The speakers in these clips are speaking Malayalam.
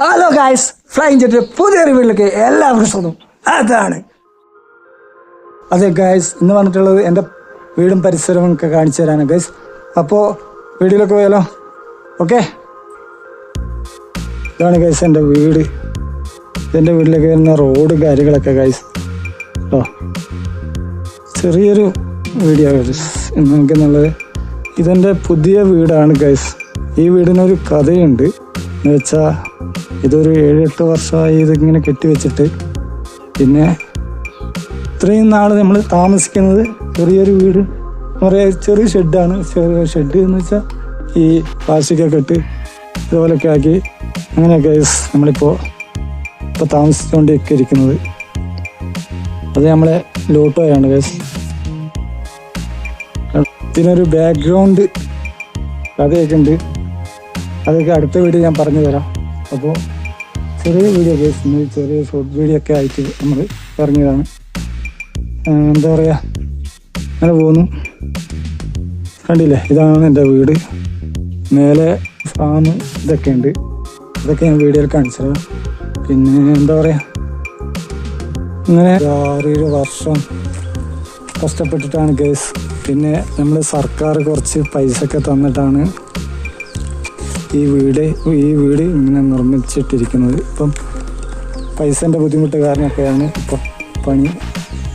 ഹലോ ഗായ്സ് ഫ്ലൈങ് ജെറ്റ് പുതിയ റിവ്യൂലേക്ക് എല്ലാവർക്കും സ്വന്തം അതാണ്. അതെ ഗായ്സ് ഇന്ന് വന്നിട്ടുള്ളത് എന്റെ വീടും പരിസരവും ഒക്കെ കാണിച്ചു തരാനാണ് ഗൈസ് അപ്പോൾ വീഡിയോയിലൊക്കെ പോയാലോ? ഓക്കെ ഇതാണ് ഗൈസ് എന്റെ വീട്. എന്റെ വീട്ടിലേക്ക് വരുന്ന റോഡ് കാര്യങ്ങളൊക്കെ ഗൈസ് ഓ ചെറിയൊരു വീഡിയോ ഗൈസ് നമുക്കെന്നുള്ളത് ഇതെന്റെ പുതിയ വീടാണ് ഗൈസ് ഈ വീടിനൊരു കഥയുണ്ട്. എന്ന് വെച്ചാൽ ഇതൊരു ഏഴെട്ട് വർഷമായി ഇതിങ്ങനെ കെട്ടിവെച്ചിട്ട് പിന്നെ ഇത്രയും നാൾ നമ്മൾ താമസിക്കുന്നത് ചെറിയൊരു വീട് പറയാ ചെറിയ ഷെഡാണ്. ചെറിയ ഷെഡ് എന്ന് വെച്ചാൽ ഈ പ്ലാസ്റ്റിക്കൊക്കെ ഇട്ട് ഇതുപോലൊക്കെ ആക്കി അങ്ങനെയൊക്കെ നമ്മളിപ്പോൾ ഇപ്പോൾ താമസിച്ചുകൊണ്ടൊക്കെ ഇരിക്കുന്നത് അത് നമ്മളെ ലോട്ടോയാണ് ഗൈസ് ഇതിനൊരു ബാക്ക്ഗ്രൗണ്ട് കഥയൊക്കെ ഉണ്ട്. അതൊക്കെ അടുത്ത വീഡിയോ ഞാൻ പറഞ്ഞു തരാം അപ്പോൾ ചെറിയ വീഡിയോ ഇന്ന് ചെറിയ ഷോർട്ട് വീഡിയോ ഒക്കെ ആയിട്ട് നമ്മൾ ഇറങ്ങിയതാണ്. എന്താ പറയുക അങ്ങനെ പോകുന്നു കണ്ടില്ലേ? ഇതാണ് എന്റെ വീട്. മേലെ ഫാം ഇതൊക്കെ ഉണ്ട്. ഇതൊക്കെ ഞാൻ വീഡിയോയിൽ കാണിച്ചു തരാം. പിന്നെ എന്താ പറയുക ഇങ്ങനെ ആറേഴ് വർഷം കഷ്ടപ്പെട്ടിട്ടാണ് കേസ്. പിന്നെ നമ്മൾ സർക്കാർ കുറച്ച് പൈസ ഒക്കെ തന്നിട്ടാണ് ഈ വീട് ഈ വീട് ഇങ്ങനെ നിർമ്മിച്ചിട്ടിരിക്കുന്നത്. ഇപ്പം പൈസന്റെ ബുദ്ധിമുട്ട് കാരണമൊക്കെയാണ് ഇപ്പം പണി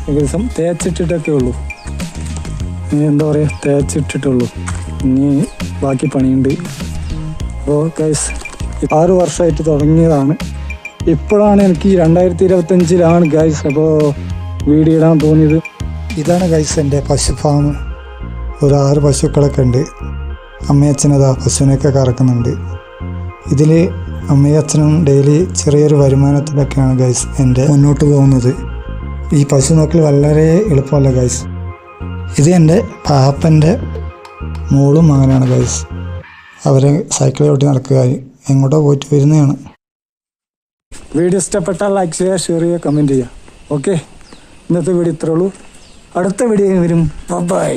ഏകദേശം തേച്ചിട്ടിട്ടൊക്കെ ഉള്ളൂ. ഇനി എന്താ പറയുക തേച്ചിട്ടിട്ടുള്ളൂ. ഇനി ബാക്കി പണിയുണ്ട്. അപ്പോൾ ഗൈസ് ആറ് വർഷമായിട്ട് തുടങ്ങിയതാണ്. ഇപ്പോഴാണ് എനിക്ക് രണ്ടായിരത്തി ഇരുപത്തഞ്ചിലാണ് ഗൈസ് അപ്പോൾ വീട് ഇടാൻ തോന്നിയത്. ഇതാണ് ഗൈസ് എന്റെ പശു ഫാം ഒരു ആറ് പശുക്കളൊക്കെ ഉണ്ട്. അമ്മയച്ഛനതാ പശുവിനെയൊക്കെ കറക്കുന്നുണ്ട്. ഇതിൽ അമ്മയും അച്ഛനും ഡെയിലി ചെറിയൊരു വരുമാനത്തിലൊക്കെയാണ് ഗൈസ് എന്റെ മുന്നോട്ട് പോകുന്നത്. ഈ പശു നോക്കൽ വളരെ എളുപ്പമല്ല ഗൈസ് ഇത് എന്റെ പാപ്പന്റെ മോളും മകനാണ് ഗൈസ് അവരെ സൈക്കിൾ ചവിട്ടി നടക്കുക. എങ്ങോട്ടോ പോയിട്ട് വരുന്നതാണ്. വീഡിയോ ഇഷ്ടപ്പെട്ടാൽ ലൈക്ക് ചെയ്യുക ഷെയർ ചെയ്യുക കമന്റ് ചെയ്യുക. ഓക്കെ ഇന്നത്തെ വീഡിയോ ഇത്രയുള്ളൂ അടുത്ത വീഡിയോ വരും. ബൈ